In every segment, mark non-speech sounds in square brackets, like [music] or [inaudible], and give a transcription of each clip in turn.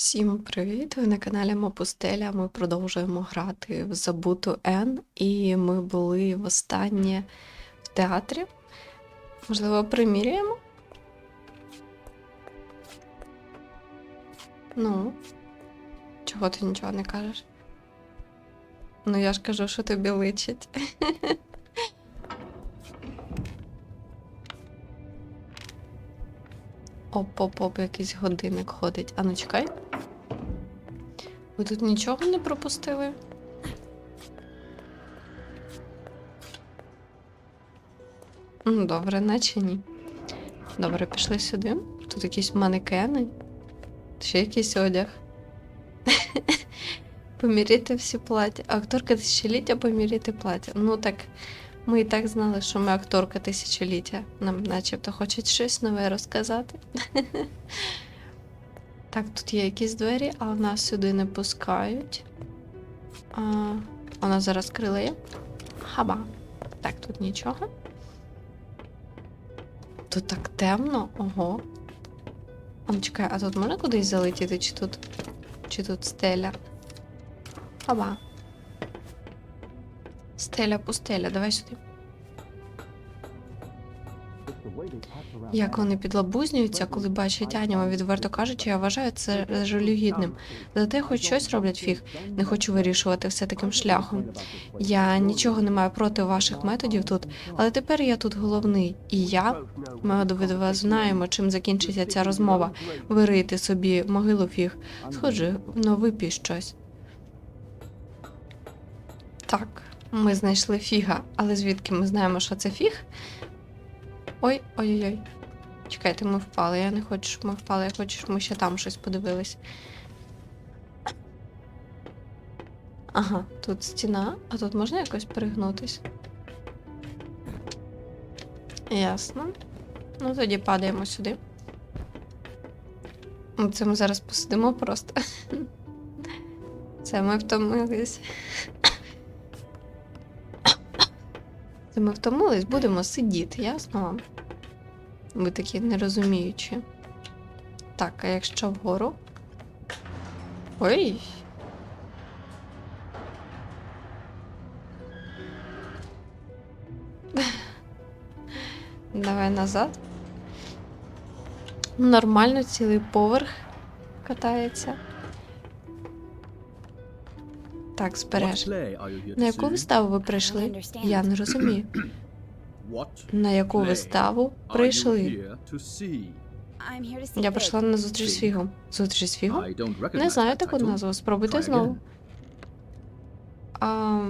Всім привіт! Ви на каналі Мопустеля. Ми продовжуємо грати в Забуту Н, і ми були востаннє в театрі. Можливо, приміряємо? Ну, чого ти нічого не кажеш? Ну, я ж кажу, що тобі личить. [laughs] Оп-оп-оп, якийсь годинник ходить. А ну чекай. Ви тут нічого не пропустили? Ну, добре, наче ні. Добре, пішли сюди. Тут якісь манекени. Ще якийсь одяг. [laughs] Поміряти всі плаття. Акторка тисячоліття поміряти плаття. Ну так, ми і так знали, що ми акторка тисячоліття. Нам начебто хочуть щось нове розказати. [laughs] Так, тут є якісь двері, а нас сюди не пускають. Вона зараз крилає. Хаба. Так, тут нічого. Тут так темно, ого. А чекай, а тут можна кудись залетіти, чи тут. Чи тут стеля? Хаба. Стеля пустеля, давай сюди. Як вони підлабузнюються, коли бачать Аніма, відверто кажучи, я вважаю це жалюгідним. Зате хоч щось роблять фіг. Не хочу вирішувати все таким шляхом. Я нічого не маю проти ваших методів тут, але тепер я тут головний. І я, ми обидва знаємо, чим закінчиться ця розмова. Вирийте собі могилу фіг. Схоже, ну випій щось. Так, ми знайшли фіга, але звідки ми знаємо, що це фіг? Ой, ой-ой-ой. Чекайте, ми впали. Я не хочу, щоб ми впали, я хочу, щоб ми ще там щось подивились. Ага, тут стіна, а тут можна якось перегнутись? Ясно. Ну, тоді падаємо сюди. Це ми зараз посидимо просто. Це ми втомились. Це ми втомились, будемо сидіти, ясно вам? Ви такі нерозуміючі. Так, а якщо вгору? Ой. [laughs] Давай назад. Нормально, цілий поверх катається. Так, збереш. На яку виставу ви прийшли? Я не розумію. На яку виставу прийшли? Я прийшла на зустріч з Фігом. Зустріч з Фігом? Не знаю таку назву. Спробуйте знову. А...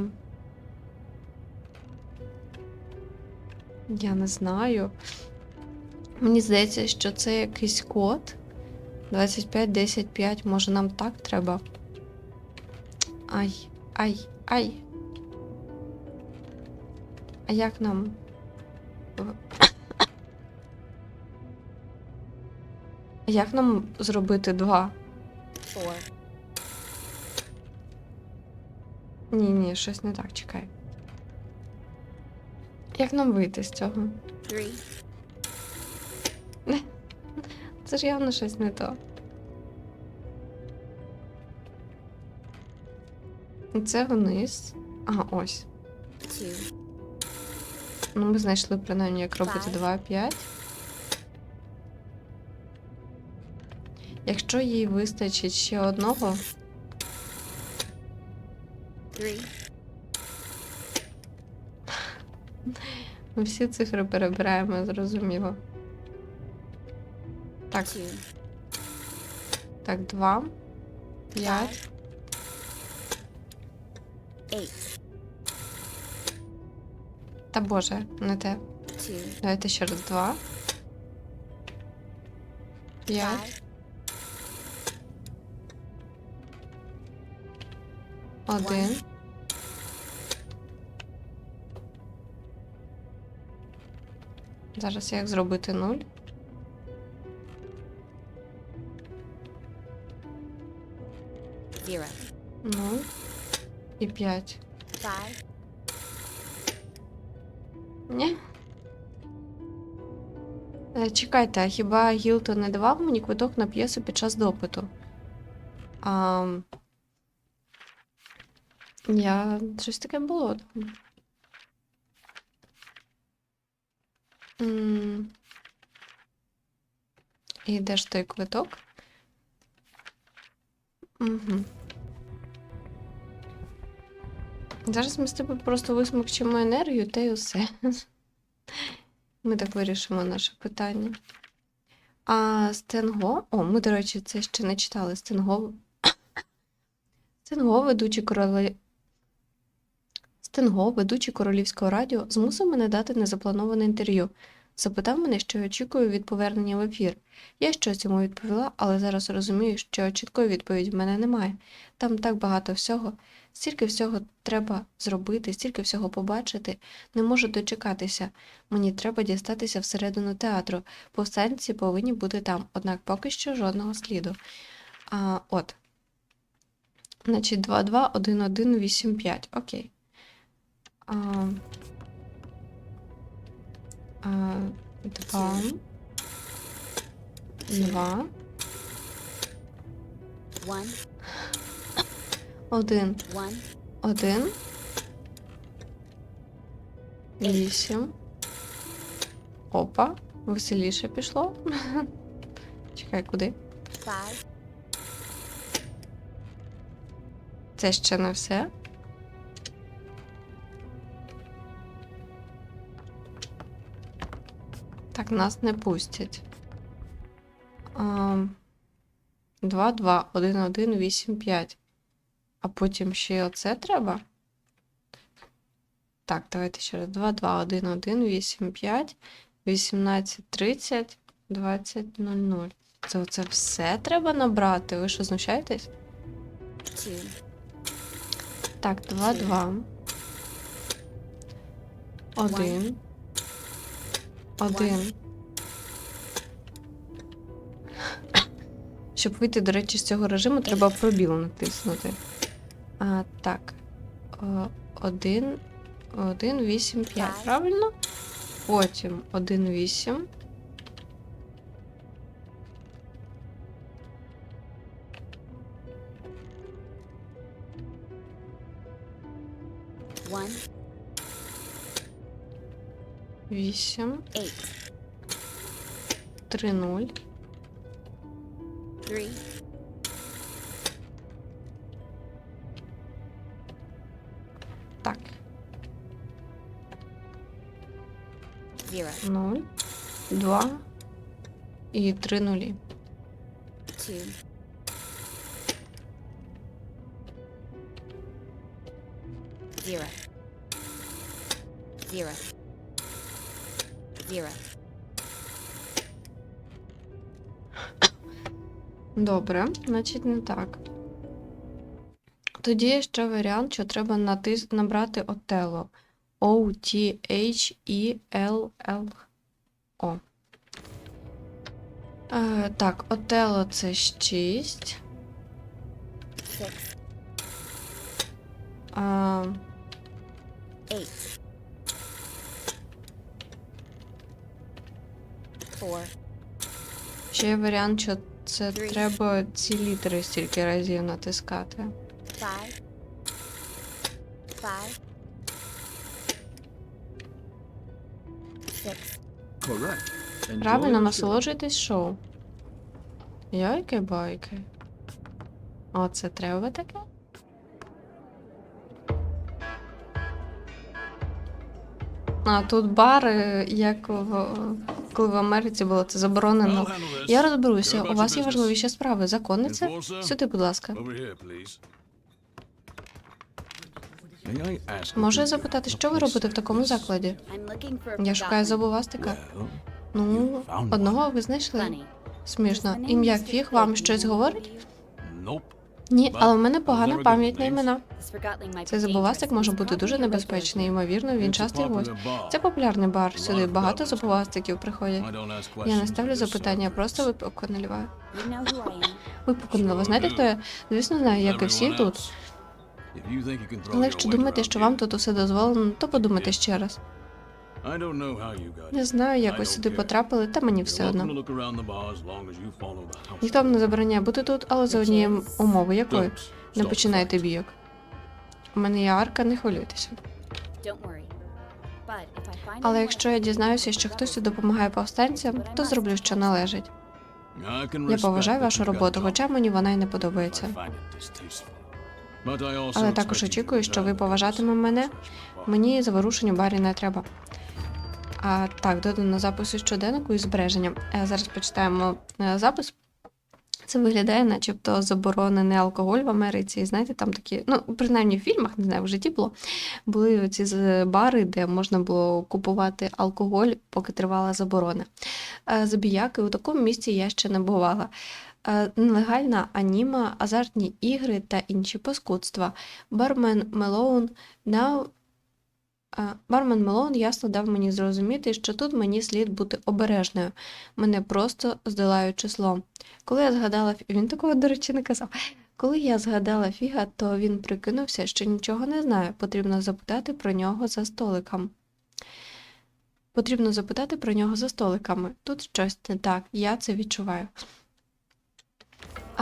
Я не знаю. Мені здається, що це якийсь код. 25, 10, 5. Може нам так треба? Ай, ай, ай. А як нам? А Як нам зробити два? Ні, ні, щось не так, чекай. Як нам вийти з цього? Це ж явно щось не то. Це вниз. Ага, ось. Ну, ми знайшли принаймні, як робити Five. 2, 5. Якщо їй вистачить ще одного, ми всі цифри перебираємо, зрозуміло. Так, так, 2, 5. Та боже, не те. Давайте ще раз 2. 5. Один. Зараз як зробити нуль? Нуль. І п'ять. Ні. Е, Чекайте, а хіба Гілтон не давав мені квиток на п'єсу під час допиту? А, я щось таке було. І де ж той квиток? Угу. Зараз ми з тобою просто висмокчимо енергію та й усе. Ми так вирішимо наше питання. А Стенго. О, ми, до речі, це ще не читали. Стенго. [coughs] Стенго, ведучий короле... Стенго, ведучий королівського радіо, змусив мене дати незаплановане інтерв'ю. Запитав мене, що я очікую від повернення в ефір. Я щось йому відповіла, але зараз розумію, що чіткої відповіді в мене немає. Там так багато всього, стільки всього треба зробити, стільки всього побачити. Не можу дочекатися. Мені треба дістатися всередину театру. Повстанці повинні бути там, однак поки що жодного сліду. А, от. Значить, 2-2-1-1-8-5. Окей. А, 2. 2. One, 1. one, 1. 8. Опа. Веселіше пішло. [laughs] Чекай, куди? Це ще не все. Так, нас не пустять. 2, 2, 1, 1, 8, 5. А потім ще оце треба. Так, давайте ще раз. 2, 2, 1, 1, 8, 5, 18, 30, 20, 0, 0. Це оце все треба набрати? Ви що знущаєтесь? two, Так, 2, 2. 1. 1. Щоб вийти, до речі, з цього режиму, треба пробіл натиснути. А, так. 1, 1, 8, 5. Так. Правильно? Потім 1, 8. one, 8, eight, 3, 0. three, Так, zero, 0, 2 і 3 нулі. two, zero, zero, zero, Добре, значить не так. Тоді є ще варіант, що треба натис... набрати Отелло. O-T-H-E-L-L. O. Е, так, Отелло це 6. six, eight, ще є варіант, що це треба ці літери стільки разів натискати. five, five, six, Правильно, насолоджуйтесь шоу. Йойки байки. Оце треба таке? А тут бари, як в, коли в Америці було це заборонено. Я розберуся, у вас є важливіші справи. Законниця? Сюди, будь ласка. Можу я запитати, що ви робите в такому закладі? Я шукаю forgotten Ну, одного ви знайшли. Смішно. Ім'я Фіг вам щось говорить? Ні, але в мене погана пам'ять на імена. Цей be може бути дуже небезпечний. Ймовірно, він частий гость. Це популярний бар. Сюди багато problems. зубовастиків приходять. Я не ставлю запитання, я просто випивку наливаю. You know who I am? [laughs] Випивку Ви знаєте, хто я? Звісно, знаю, як і всі тут. Але якщо думаєте, що вам тут усе дозволено, то подумайте ще раз. Не знаю, як ви сюди потрапили, та мені все одно. to look around the bar as long as you follow the house Ніхто вам не забороняє бути тут, але за однією умовою, якою не починайте бійок. У мене є арка, не хвилюйтеся. Don't worry. But if I find Але якщо я дізнаюся, що хтось допомагає повстанцям, то зроблю, що належить. Я поважаю вашу роботу, хоча мені вона й не подобається. Але також очікую, що ви поважатиме мене. Мені заворушень у барі не треба. А так, додано запису щоденнику і збереження. Е, Зараз почитаємо е, запис. Це виглядає, начебто, заборонений алкоголь в Америці. І знаєте, там такі, ну, принаймні в фільмах, не знаю, в житті було. Були ці бари, де можна було купувати алкоголь, поки тривала заборона. Е, Забіяки у такому місці я ще не бувала. Нелегальна аніма, азартні ігри та інші паскудства. Бармен Мелоун Now Бармен Мелоун ясно дав мені зрозуміти, що тут мені слід бути обережною. Мене просто здолають числом. Коли я згадала він такого, до речі, не казав. Коли я згадала Фіга, то він прикинувся, що нічого не знає. Потрібно запитати про нього за столиком. Потрібно запитати про нього за столиками. Тут щось не так, я це відчуваю.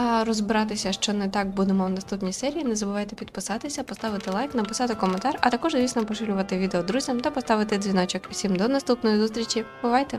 А розбиратися, що не так будемо в наступній серії. Не забувайте підписатися, поставити лайк, написати коментар, а також, звісно, поширювати відео друзям та поставити дзвіночок. Всім до наступної зустрічі. Бувайте!